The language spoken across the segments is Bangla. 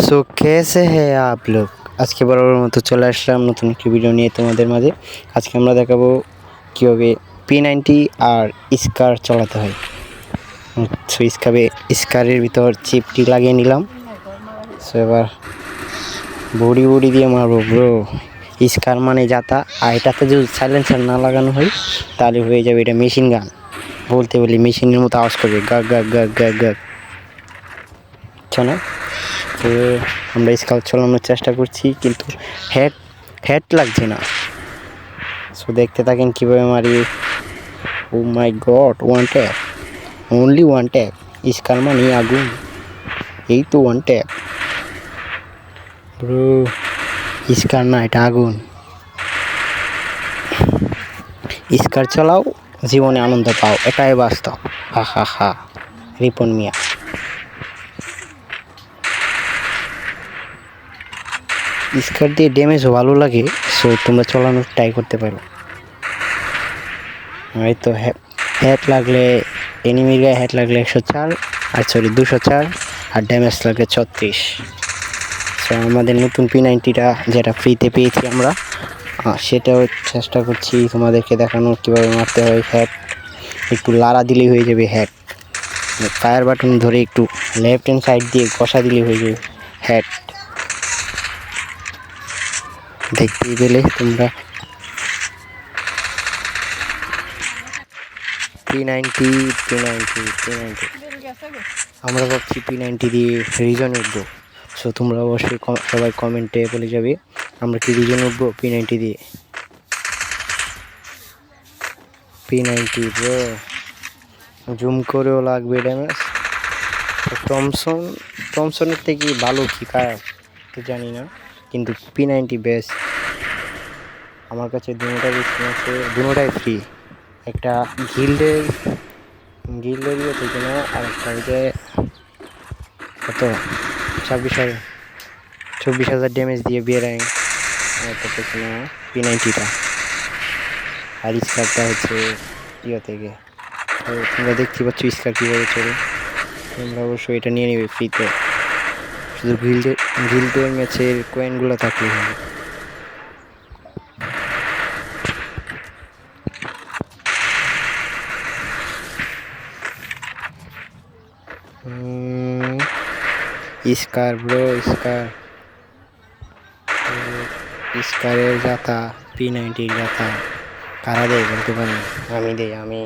সো কেসে হে আপ লোক আজকে বরাবর মতো চলে আসলাম নতুন একটি ভিডিও নিয়ে তোমাদের মাঝে আজকে আমরা দেখাবো কীভাবে পি নাইনটি আর স্কার চালাতে হয় সো স্কাবে স্কারের ভিতর চিপটি লাগিয়ে নিলাম সো এবার বড়ি বড়ি দিয়ে মারবো ব্রো স্কার মানে যাতা আর এটাতে যদি সাইলেন্সার না লাগানো হয় তাহলে হয়ে যাবে এটা মেশিন গান বলতে বলি মেশিনের মতো আওয়াজ করবে গা গা গা গা গা বুঝছ তো আমরা স্কাউট চালানোর চেষ্টা করছি, কিন্তু হেড হেড লাগছে না। সো দেখতে থাকেন কীভাবে মারি। ও my god one tap only one tap scar মানে আগুন। এই তো ওয়ান ট্যাপ স্কার না, এটা আগুন। স্কার চালাও জীবনে আনন্দ পাও, এটাই বাস্তব। হা হা হা। রিপন মিয়া। স্কার দিয়ে ড্যামেজও ভালো লাগে সো তোমরা চালানোর ট্রাই করতে পারো। এই তো হ্যাট লাগলে এনিমির গায়ে হ্যাট লাগলে একশো চার, আর সরি দুশো চার, আর ড্যামেজ লাগলে ছত্রিশ। সো আমাদের নতুন পি নাইনটিটা যেটা ফ্রিতে পেয়েছি আমরা সেটাও চেষ্টা করছি তোমাদেরকে দেখানোর কীভাবে মারতে হয় হ্যাট একটু লাড়া দিলেই হয়ে যাবে হ্যাট ফায়ার বাটন ধরে একটু লেফট হ্যান্ড সাইড দিয়ে কষা দিলেই হয়ে যাবে হ্যাট দেখতেই পেলে তোমরা। P ninety P ninety P ninety আমরা ভাবছি পি নাইনটি দিয়ে রিজন উঠবো। সো তোমরা অবশ্যই সবাই কমেন্টে বলে যাবে, আমরা কি রিজন উঠবো পি নাইনটি দিয়ে? পি নাইনটি জুম করেও লাগবে ড্যামেজ টমসন টমসনের থেকে ভালো কি খারাপ? তো জানি না। কিন্তু পি নাইনটি বেস্ট আমার কাছে দুটাই আছে, দুটাই ফ্রি একটা গিল্ডের গিল্ডের ইয়ে থেকে না আর একটা হচ্ছে কত? ছাব্বিশ হাজার, চব্বিশ হাজার ড্যামেজ দিয়ে বিয়ে র্যাঙ্ক আর পি নাইনটিটা আর স্কারটা হচ্ছে ইয়ে থেকে। তো তোমরা দেখতে পাচ্ছ স্কার কীভাবে চলে। তোমরা অবশ্যই এটা নিয়ে নেবে ফ্রিতে শুধু গিল্ডের গিল্ডের ম্যাচের কয়েনগুলো থাকলেই হবে স্কার ব্রো স্কার স্কারের যাতা পি নাইনটির যাতা। কারা দেয় বলতে পারি আমি দেই, আমি।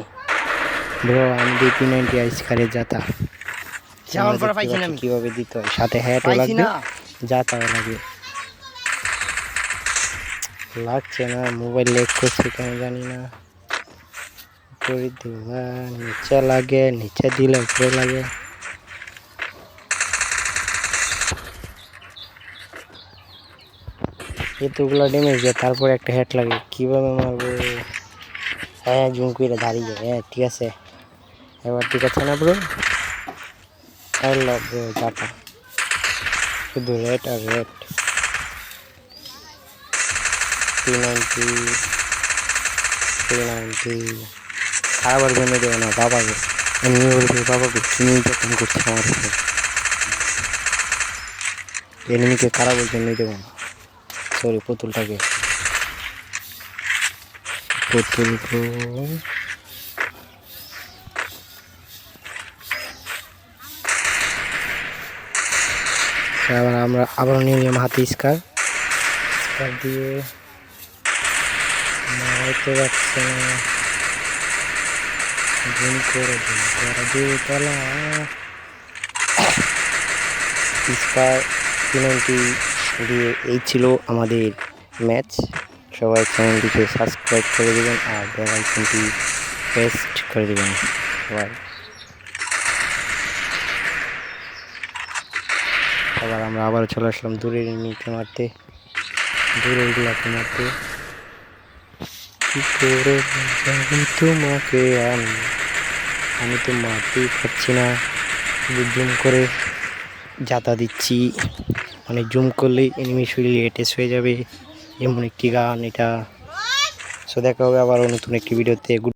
ব্রো আমি দিই পি নাইনটি স্কারের যাতা। তোমরা পরে পাইছি না কীভাবে দিতে হয়। সাথে হ্যাটও লাগবে। না। যাতাও লাগবে লাগছে না মোবাইল লেক করছে কেন জানি না। করে দিবা নিচে লাগে নিচে দিলে উপরে লাগে। এতগুলো ড্যামেজ দেয় তারপরে একটা হেড লাগে। কীভাবে মারবো? হ্যাঁ জুম করে দাঁড়িয়ে। যায় হ্যাঁ ঠিক আছে। এবার ঠিক আছে না ব্রো আই লাভ ব্রো টাটা শুধু রেড আর red three ninety three ninety খারাপ জন্য দেবো না বাবাকে এমনি বলবে বাবাকে তুমি যখন করছ আমার উপর এনিমিকে খারাপের জন্যই দেবো না সরি পুতুলটাকে পুতুল আবার আমরা আবার নিয়ে নিলাম হাতে স্কার। স্কার দিয়ে মারাইতে পারছে না। করে করে দিয়ে স্কার টোয়েন্টি দিয়ে এই ছিল আমাদের ম্যাচ সবাই চ্যানেলটিকে সাবস্ক্রাইব করে দেবেন আর বেল আইকনটি পেস্ট করে দেবেন। সবাই আবার আমরা আবার চলে আসলাম দূরের এনিমিকে মারতে। দূরের গুলাকে মারতে। কি করে তোমাকে? আমি আমি তো মারতেই পারছি না। জুম করে যাতা দিচ্ছি। মানে জুম করলেই এনিমি শরীরে এটেস হয়ে যাবে। এমন একটি গান এটা। সো দেখা হবে আবার নতুন একটি ভিডিওতে